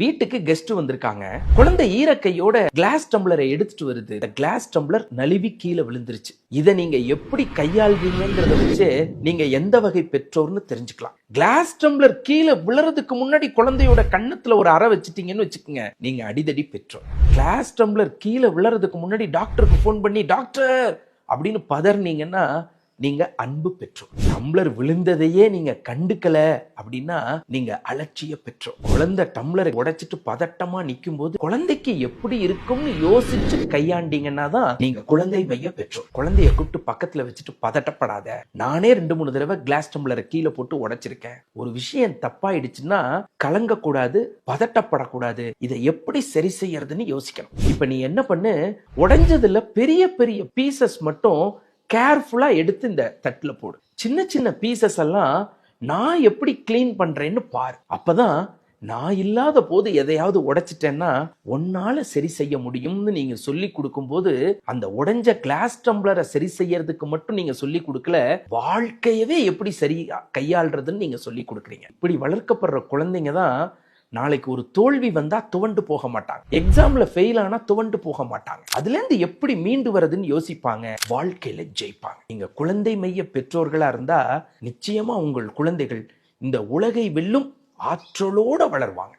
வீட்டுக்கு கெஸ்ட் வந்திருக்காங்க. குழந்தை ஈரக்கையோட கிளாஸ் டம்ளரை எடுத்துட்டு வருது. இந்த கிளாஸ் டம்ளர் நழுவி கீழே விழுந்துருச்சு. இதை நீங்க எப்படி கையாள்வீங்கிறத வச்சு நீங்க எந்த வகை பெற்றோர்னு தெரிஞ்சுக்கலாம். கிளாஸ் டம்ளர் கீழே விழுறதுக்கு முன்னாடி குழந்தையோட கண்ணத்துல ஒரு அறை வச்சுட்டீங்கன்னு வச்சுக்கோங்க. நீங்க அடிதடி பெற்றோர். கிளாஸ் டம்ளர் கீழே விழுறதுக்கு முன்னாடி டாக்டருக்கு ஃபோன் பண்ணி டாக்டர் அப்படின்னு பதறினீங்கன்னா நீங்க அன்பு பெற்றோர். டம்ளர் விழுந்ததையே நீங்க கண்டுக்கல அப்படின்னா நீங்க அலட்சிய பெற்றோர். குழந்தை டம்ளரை உடைச்சிட்டு பதட்டமா நிக்கும் போது குழந்தைக்கு எப்படி இருக்கும்னு யோசிச்சு கையாண்டீங்கன்னா தான் நீங்க குழந்தை மைய பெற்றோர். குழந்தைய கூப்பிட்டு பக்கத்துல வச்சுட்டு பதட்டப்படாத. நானே ரெண்டு மூணு தடவை கிளாஸ் டம்ளரை கீழே போட்டு உடைச்சிருக்கேன். ஒரு விஷயம் தப்பாயிடுச்சுன்னா கலங்க கூடாது பதட்டப்படக்கூடாது. இதை எப்படி சரி செய்யறதுன்னு யோசிக்கணும். இப்ப நீ என்ன பண்ணு? உடைஞ்சதுல பெரிய பெரிய பீசஸ் மட்டும் கேர்ஃபுல்லாக எடுத்து இந்த தட்டில் போடு. சின்ன சின்ன பீசஸ் எல்லாம் நான் எப்படி க்ளீன் பண்ணுறேன்னு பாரு. அப்போதான் நான் இல்லாத போது எதையாவது உடைச்சிட்டேன்னா உன்னால சரி செய்ய முடியும்னு நீங்க சொல்லி கொடுக்கும்போது அந்த உடைஞ்ச கிளாஸ் டம்ளரை சரி செய்யறதுக்கு மட்டும் நீங்க சொல்லி கொடுக்கல வாழ்க்கையவே எப்படி சரி கையாள்றதுன்னு நீங்க சொல்லி கொடுக்குறீங்க. இப்படி வளர்க்கப்படுற குழந்தைங்க தான் நாளைக்கு ஒரு தோல்வி வந்தா துவண்டு போக மாட்டாங்க. எக்ஸாம்ல ஃபெயில் ஆனா துவண்டு போக மாட்டாங்க. அதுல இருந்து எப்படி மீண்டு வரதுன்னு யோசிப்பாங்க. வாழ்க்கையில ஜெயிப்பாங்க. நீங்க குழந்தை மைய பெற்றோர்களா இருந்தா நிச்சயமா உங்கள் குழந்தைகள் இந்த உலகை வெல்லும் ஆற்றலோட வளர்வாங்க.